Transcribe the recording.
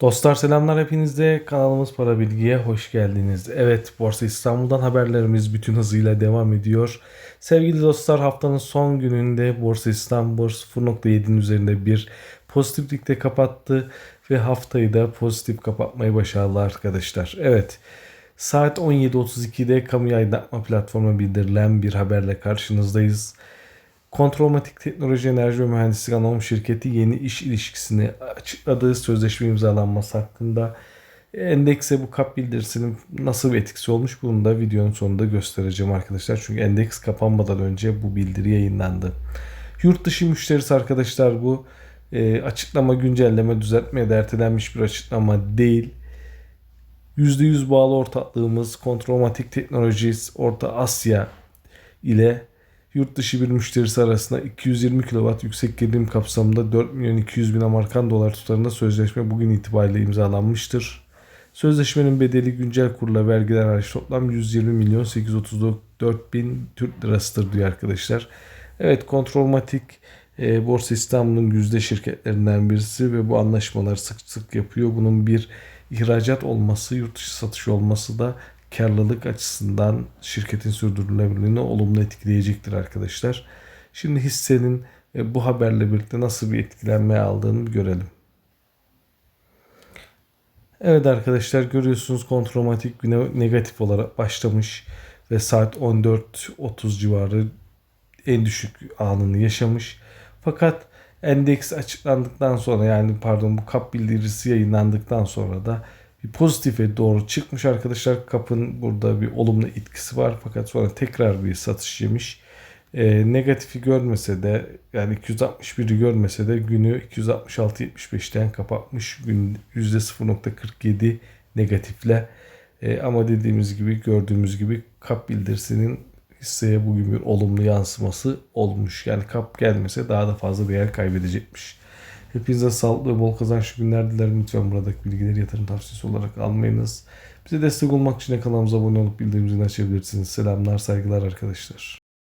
Dostlar selamlar hepinize. Kanalımız Para Bilgi'ye hoş geldiniz. Evet Borsa İstanbul'dan haberlerimiz bütün hızıyla devam ediyor. Sevgili dostlar haftanın son gününde Borsa İstanbul 0.7'nin üzerinde bir pozitiflikte kapattı ve haftayı da pozitif kapatmayı başardı arkadaşlar. Evet saat 17.32'de kamu aydınlatma platformuna bildirilen bir haberle karşınızdayız. Kontrolmatik Teknoloji Enerji ve Mühendislik Anonim Şirketi yeni iş ilişkisini açıkladığı sözleşme imzalanması hakkında endekse bu kap bildirisinin nasıl bir etkisi olmuş bunu da videonun sonunda göstereceğim arkadaşlar. Çünkü endeks kapanmadan önce bu bildiri yayınlandı. Yurt dışı müşterisi arkadaşlar bu e, açıklama güncelleme düzeltme ya da ertelenmiş bir açıklama değil. %100 bağlı ortaklığımız Kontrolmatik Teknolojis Orta Asya ile yurt dışı bir müşterisi arasında 220 kW yüksek gerilim kapsamında 4 milyon 200 bin Amerikan dolar tutarında sözleşme bugün itibariyle imzalanmıştır. Sözleşmenin bedeli güncel kurla vergiler hariç toplam 120 milyon 834 bin Türk lirasıdır diyor arkadaşlar. Evet Kontrolmatik e, Borsa İstanbul'un yüzde şirketlerinden birisi ve bu anlaşmaları sık sık yapıyor. Bunun bir ihracat olması, yurt dışı satış olması da karlılık açısından şirketin sürdürülebilirliğini olumlu etkileyecektir arkadaşlar. Şimdi hissenin e, bu haberle birlikte nasıl bir etkilenme aldığını görelim. Evet arkadaşlar görüyorsunuz kontrolmatik güne negatif olarak başlamış ve saat 14.30 civarı en düşük anını yaşamış. Fakat endeks açıklandıktan sonra yani pardon bu kap bildirisi yayınlandıktan sonra da bir pozitife doğru çıkmış arkadaşlar. Kapın burada bir olumlu etkisi var fakat sonra tekrar bir satış yemiş. E, negatifi görmese de yani 261'i görmese de günü 266.75'ten kapatmış. Gün %0.47 negatifle. E, ama dediğimiz gibi gördüğümüz gibi kap bildirisinin hisseye bugün bir olumlu yansıması olmuş. Yani kap gelmese daha da fazla değer kaybedecekmiş. Hepinize sağlıklı ve bol kazançlı günler dilerim. Lütfen buradaki bilgileri yatırım tavsiyesi olarak almayınız. Bize destek olmak için kanalımıza abone olup bildirimleri açabilirsiniz. Selamlar, saygılar arkadaşlar.